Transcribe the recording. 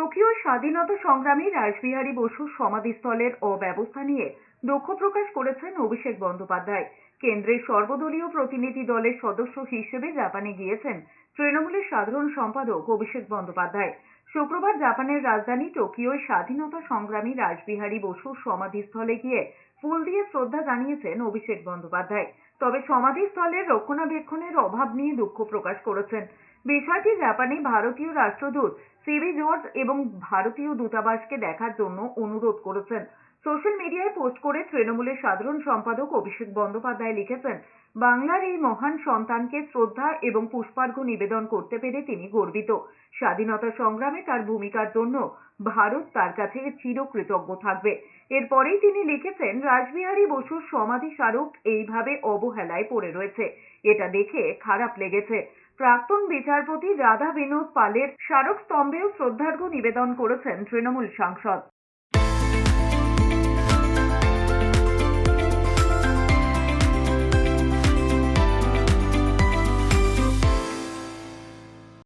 টোকিওর স্বাধীনতা সংগ্রামী রাসবিহারী বসুর সমাধিস্থলের অব্যবস্থা নিয়ে দুঃখ প্রকাশ করেছেন অভিষেক বন্দ্যোপাধ্যায়। কেন্দ্রের সর্বদলীয় প্রতিনিধি দলের সদস্য হিসেবে জাপানে গিয়েছেন তৃণমূলের সাধারণ সম্পাদক অভিষেক বন্দ্যোপাধ্যায়। শুক্রবার জাপানের রাজধানী টোকিওয় স্বাধীনতা সংগ্রামী রাসবিহারী বসুর সমাধিস্থলে গিয়ে ফুল দিয়ে শ্রদ্ধা জানিয়েছেন অভিষেক বন্দ্যোপাধ্যায়। তবে সমাধিস্থলের রক্ষণাবেক্ষণের অভাব নিয়ে দুঃখ প্রকাশ করেছেন। বিষয়টি জাপানে ভারতীয় রাষ্ট্রদূত সিবি জর্জ এবং ভারতীয় দূতাবাসকে দেখার জন্য অনুরোধ করেছেন। সোশ্যাল মিডিয়ায় পোস্ট করে তৃণমূলের সাধারণ সম্পাদক অভিষেক বন্দ্যোপাধ্যায় লিখেছেন, বাংলার এই মহান সন্তানকে শ্রদ্ধা এবং পুষ্পার্ঘ্য নিবেদন করতে পেরে তিনি গর্বিত। স্বাধীনতা সংগ্রামে তার ভূমিকার জন্য ভারত তার কাছে চিরকৃতজ্ঞ থাকবে। এরপরেই তিনি লিখেছেন, রাসবিহারী বসুর সমাধি স্মারক এইভাবে অবহেলায় পড়ে রয়েছে। এটা দেখে খারাপ লেগেছে। প্রাক্তন বিচারপতি রাধা বিনোদ পালের স্মারক স্তম্ভেও শ্রদ্ধার্ঘ্য নিবেদন করেছেন তৃণমূল সাংসদ।